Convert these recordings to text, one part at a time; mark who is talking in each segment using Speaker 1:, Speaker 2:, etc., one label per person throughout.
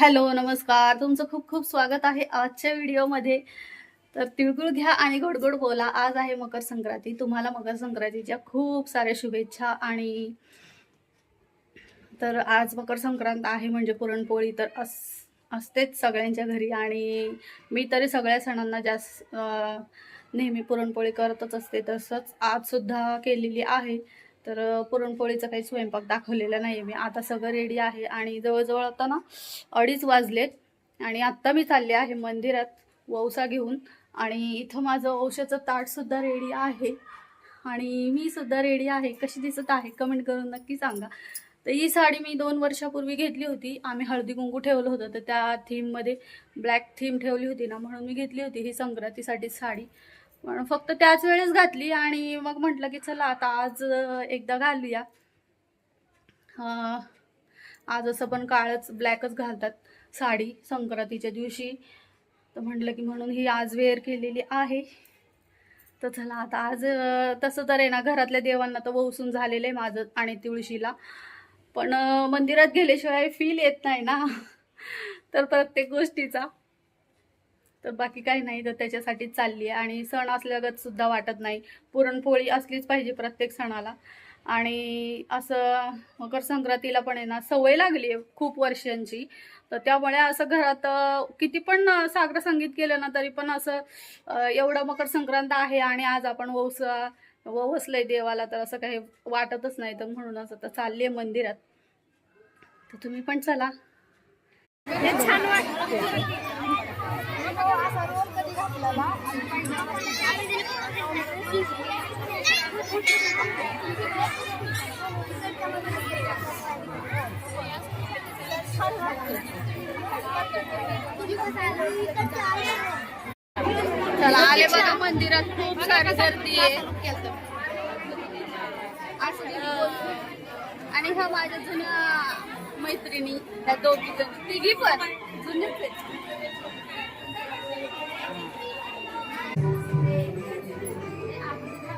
Speaker 1: Hello नमस्कार. तुमचं खूप खूप स्वागत आहे आजच्या व्हिडिओमध्ये. तर तिळगुळ घ्या आणि गोडगोड बोला. आज आहे मकर संक्रांती. तुम्हाला मकर संक्रांतीच्या खूप साऱ्या शुभेच्छा आणि तर आज मकर संक्रांत आहे म्हणजे पुरणपोळी तर अस असतेच सगळ्यांच्या घरी आणि मी तरी सगळ्या सणांना जास्त नेहमी पुरणपोळी करतच असते. तसंच आजसुद्धा केलेली आहे. तर पुरणपोळीचा काही स्वयंपाक दाखवलेला नाही आहे मी. आता सगळं रेडी आहे आणि जवळजवळ आता ना अडीच वाजलेत आणि आत्ता मी चालले आहे मंदिरात वौसा घेऊन आणि इथं माझं औषधाचं ताटसुद्धा रेडी आहे. आणि मी सुद्धा रेडी आहे. कशी दिसत आहे कमेंट करून नक्की सांगा. तर ही साडी मी दोन वर्षापूर्वी घेतली होती. आम्ही हळदी कुंकू ठेवलं होतं. तर त्या थीममध्ये ब्लॅक थीम ठेवली होती ना म्हणून मी घेतली होती ही संक्रांतीसाठी साडी. पण फक्त त्याच वेळेस घातली आणि मग म्हटलं की चला आता आज एकदा घालूया. आज असं पण काळच ब्लॅकच घालतात साडी संक्रांतीच्या दिवशी. तर म्हटलं की म्हणून ही आज वेअर केलेली आहे. तर चला आता आज तसं तर आहे ना घरातल्या देवांना तर वसून झालेलं आहे माझं आणि तुळशीला. पण मंदिरात गेल्याशिवाय फील येत नाही ना. तर प्रत्येक गोष्टीचा. तर बाकी काही नाही तर त्याच्यासाठीच चालली आहे. आणि सण असल्यागत सुद्धा वाटत नाही. पुरणपोळी असलीच पाहिजे प्रत्येक सणाला. आणि असं मकर संक्रांतीला पण आहे ना सवय लागली आहे खूप वर्षांची. तर त्यामुळे असं घरात किती पण सागर संगीत केलं ना तरी पण असं एवढं मकर संक्रांत आहे आणि आज आपण वौसा ववसलंय देवाला तर असं काही वाटतच नाही. तर म्हणूनच आता चालली आहे मंदिरात. तर तुम्ही पण चला. छान चला आले बघा मंदिरात खूप सारी गर्दी आहे आणि ह्या माझ्या जुन्या मैत्रिणी ह्या दोघी जण तिघी पण जुन्याच आहेत.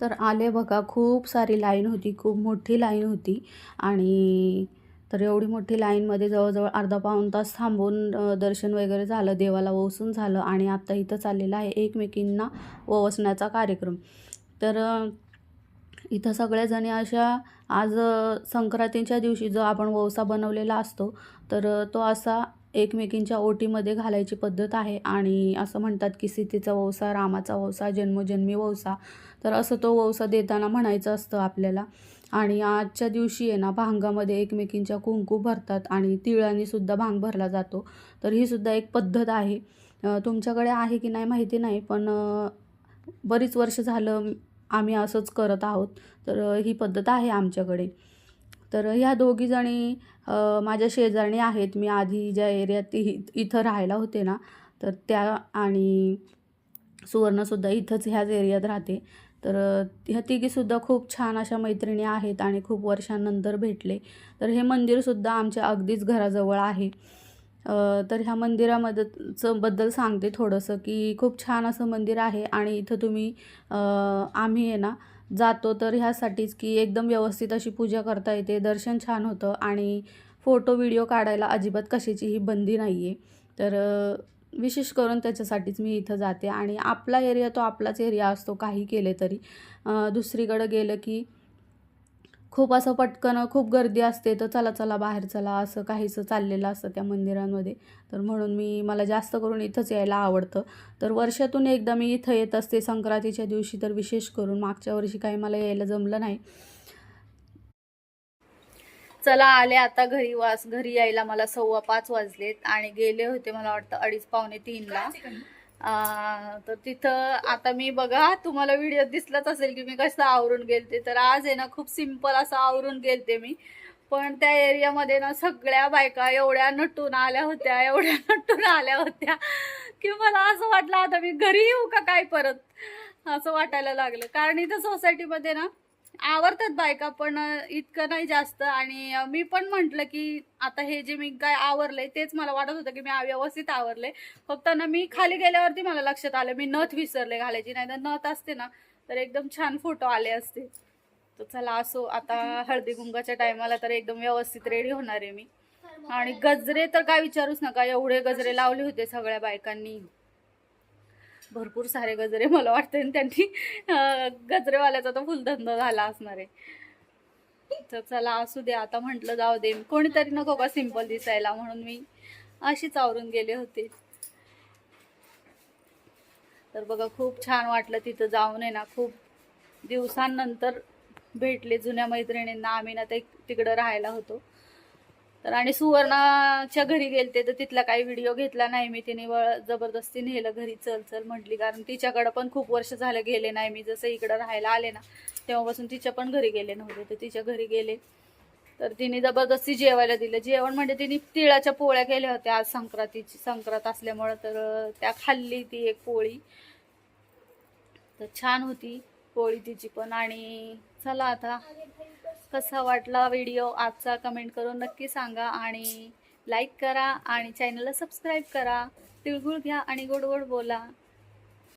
Speaker 1: तर आले बघा खूप सारी लाईन होती खूप मोठी लाईन होती. आणि तर एवढी मोठी लाईनमध्ये जवळजवळ अर्धा पाऊण तास थांबून दर्शन वगैरे झालं देवाला ओसून झालं आणि आत्ता इथं चाललेलं आहे एकमेकींना ओवसण्याचा कार्यक्रम. तर इथं सगळ्याजणी अशा आज संक्रांतीच्या दिवशी जो आपण वौसा बनवलेला असतो तर तो असा एकमेकींच्या ओटीमध्ये घालायची पद्धत आहे आणि असं म्हणतात की सीतेचा वौसा रामाचा वसा जन्मजन्मी वौसा तर असं तो वसा देताना म्हणायचं असतं आपल्याला. आणि आजच्या दिवशी आहे ना भांगामध्ये एकमेकींच्या कुंकू भरतात आणि तिळाने सुद्धा भांग भरला जातो. तर ही सुद्धा एक पद्धत आहे. तुमच्याकडे आहे की नाही माहिती नाही पण बरीच वर्ष झालं आम्ही असंच करत आहोत. तर ही पद्धत आहे आमच्याकडे. तर ह्या दोघीजणी माझ्या शेजारणी आहेत. मी आधी ज्या एरियात इथं राहायला होते ना तर त्या आणि सुवर्णसुद्धा इथंच ह्याच एरियात राहते. तर ह्या तिघीसुद्धा खूप छान अशा मैत्रिणी आहेत आणि खूप वर्षांनंतर भेटले. तर हे मंदिरसुद्धा आमच्या अगदीच घराजवळ आहे. तर ह्या मंदिरामध्येचं बद्दल सांगते थोडंसं की खूप छान असं मंदिर आहे आणि इथं तुम्ही आम्ही आहे ना जातो तर ह्यासाठीच की एकदम व्यवस्थित अशी पूजा करता येते दर्शन छान होतं आणि फोटो व्हिडिओ काढायला अजिबात कशाचीही बंदी नाही आहे तर विशेष करून त्याच्यासाठीच मी इथं जाते. आणि आपला एरिया तो आपलाच एरिया असतो काही केले तरी. दुसरीकडं गेलं की खूप असं पटकन खूप गर्दी असते तर चला चला बाहेर चला असं काहीसं चाललेलं असतं त्या मंदिरांमध्ये. तर म्हणून मी मला जास्त करून इथंच यायला आवडतं. तर वर्षातून एकदा मी इथं येत असते. संक्रांतीच्या दिवशी तर विशेष करून मागच्या वर्षी काही मला यायला जमलं नाही. चला आले आता घरी वास घरी यायला मला सव्वा पाच वाजलेत आणि गेले होते मला वाटतं अडीच पावणे तीनला. तर तिथं आता मी बघा तुम्हाला व्हिडिओ दिसलाच असेल की मी कसं आवरून गेलते. तर आज आहे ना खूप सिंपल असं आवरून गेलते मी. पण त्या एरियामध्ये ना सगळ्या बायका एवढ्या नटून आल्या होत्या एवढ्या नटून आल्या होत्या की मला असं वाटलं आता मी घरी येऊ का काय परत? असं वाटायला लागलं. कारण इथं सोसायटीमध्ये ना आवडतात बायका पण इतकं नाही जास्त. आणि मी पण म्हटलं की आता हे जे मी काय आवरलंय तेच मला वाटत होतं की मी व्यवस्थित आवरले फक्त ना मी खाली गेल्यावरती मला लक्षात आलं मी नथ विसरले घालायची. नाही तर नथ असते ना तर एकदम छान फोटो आले असते. तर चला असो आता हळदी कुंकाच्या टायमाला तर एकदम व्यवस्थित रेडी होणार आहे मी. आणि गजरे तर काय विचारूच नका एवढे गजरे लावले होते सगळ्या बायकांनी. भरपूर सारे गजरे मला वाटते आणि त्यांनी गजरेवाल्याचा तर फुलधंदा झाला असणार आहे. तर चला असू दे आता म्हटलं जाऊ दे. कोणीतरी नको का सिंपल दिसायला म्हणून मी अशीच आवरून गेले होते. तर बघा खूप छान वाटलं तिथं जाऊन आहे ना. खूप दिवसांनंतर भेटले जुन्या मैत्रिणींना. आम्ही ना ते तिकडं राहायला होतो. तर आणि सुवर्णाच्या घरी गेलते तर तिथला काही व्हिडिओ घेतला नाही मी. तिने व- जबरदस्ती नेलं घरी चल चल म्हटली. कारण तिच्याकडं पण खूप वर्ष झालं गेले नाही मी. जसं इकडं राहायला आले ना तेव्हापासून तिच्या पण घरी गेले नव्हते. तर तिच्या घरी गेले. तर तिने जबरदस्ती जेवायला दिलं. जेवण म्हणजे तिने तिळाच्या पोळ्या केल्या होत्या आज संक्रांतीची. संक्रांत असल्यामुळं तर त्या खाल्ली ती एक पोळी. तर छान होती पोळी तिची पण. आणि चला आता कसा वाटला व्हिडिओ आजचा कमेंट करून नक्की सांगा आणि लाईक करा आणि चॅनलला सबस्क्राईब करा. तिळगुळ घ्या आणि गोड गोड बोला.